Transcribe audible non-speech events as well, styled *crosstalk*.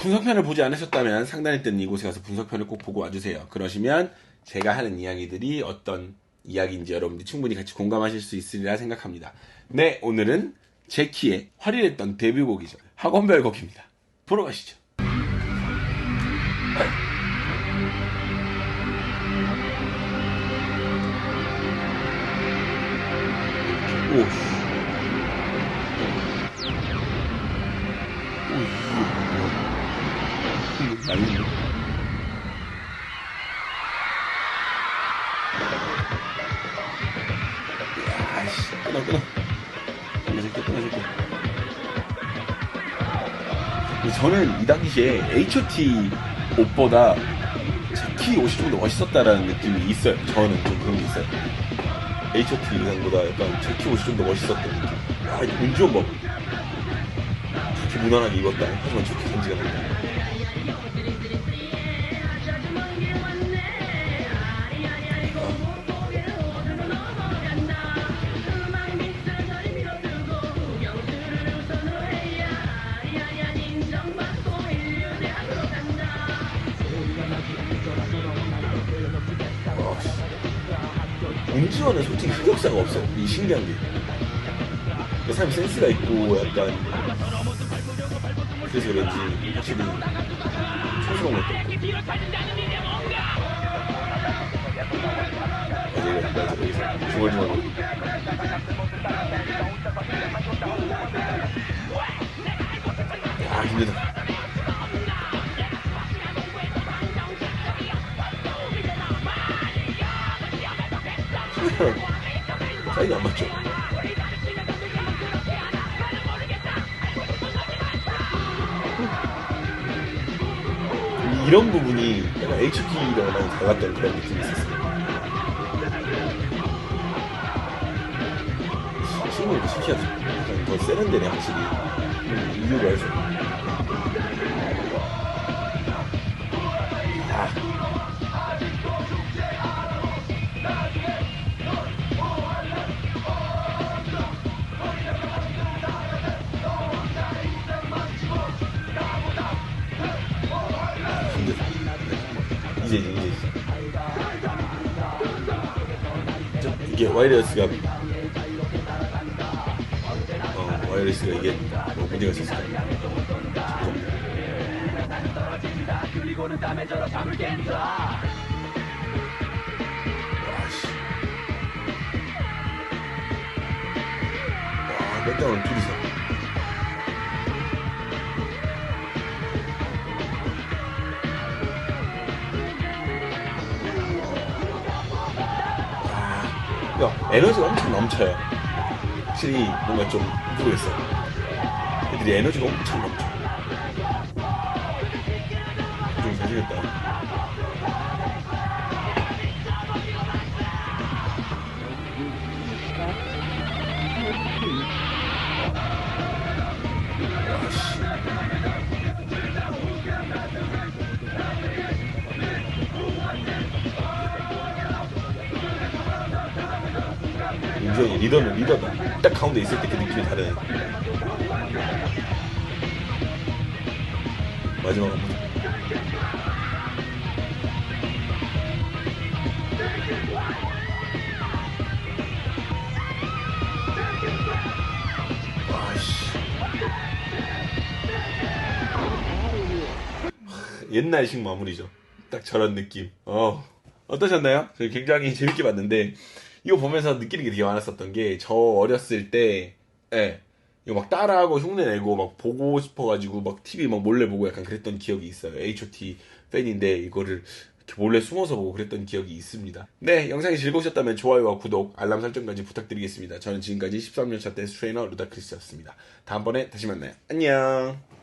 분석편을 보지 않으셨다면 상단에 뜬 이곳에 가서 분석편을 꼭 보고 와주세요. 그러시면 제가 하는 이야기들이 어떤 이야기인지 여러분들이 충분히 같이 공감하실 수 있으리라 생각합니다. 네, 오늘은 제키의 화려했던 데뷔곡이죠. 학원별 곡입니다. 보러 가시죠. 오, 씨. 뭐야? 난리네. 아이씨, 끊어, 끊어. 끊어줄게, 끊어줄게. 저는 이 당시에 H.O.T 옷보다 제키 옷이 좀 더 멋있었다라는 느낌이 있어요. 저는 좀 그런 게 있어요. H.O.T 의상보다 약간 제키 옷이 좀 더 멋있었던 느낌. 야, 이 운지원 봐. 그렇게 무난하게 입었다. 하지만 저렇게 간지가 난다. 운지원은 솔직히 흑역사가 없어요. 이 신기한 게. 그 사람이 센스가 있고 약간 그래서 그런지 확실히 촌스러운 것도 있고. 맞아, 이거, 맞아, 여기서 중얼중얼. 아, 힘들다. *laughs* 사이가 안 맞죠? 이런 부분이 약간 HP랑 많이 닮았던 그런 느낌이 있었어요. 이렇게 신기하죠. 약간 더 세련되네, 확실히. 음, 이유가 알죠. 이제, 이게 와이러스가, 어, 와이러스가 이게 뭐 문제가 있었을까? 와씨. 와, 맥다운 야, 에너지가 엄청 넘쳐요. 확실히 뭔가 좀 모르겠어요. 애들이 에너지가 엄청 넘쳐. 좀 잘생겼다. 굉장히 리더는 리더다. 딱 가운데 있을 때 그 느낌이 다르네. 마지막 한 번. 옛날식 마무리죠. 딱 저런 느낌. 어. 어떠셨나요? 저희 굉장히 재밌게 봤는데, 이거 보면서 느끼는 게 되게 많았었던 게, 저 어렸을 때, 예. 이거 막 따라하고 흉내내고 막 보고 싶어가지고 막 TV 막 몰래 보고 약간 그랬던 기억이 있어요. H.O.T 팬인데 이거를 이렇게 몰래 숨어서 보고 그랬던 기억이 있습니다. 네, 영상이 즐거우셨다면 좋아요와 구독, 알람 설정까지 부탁드리겠습니다. 저는 지금까지 13년차 댄스 트레이너 루다크리스였습니다. 다음번에 다시 만나요. 안녕!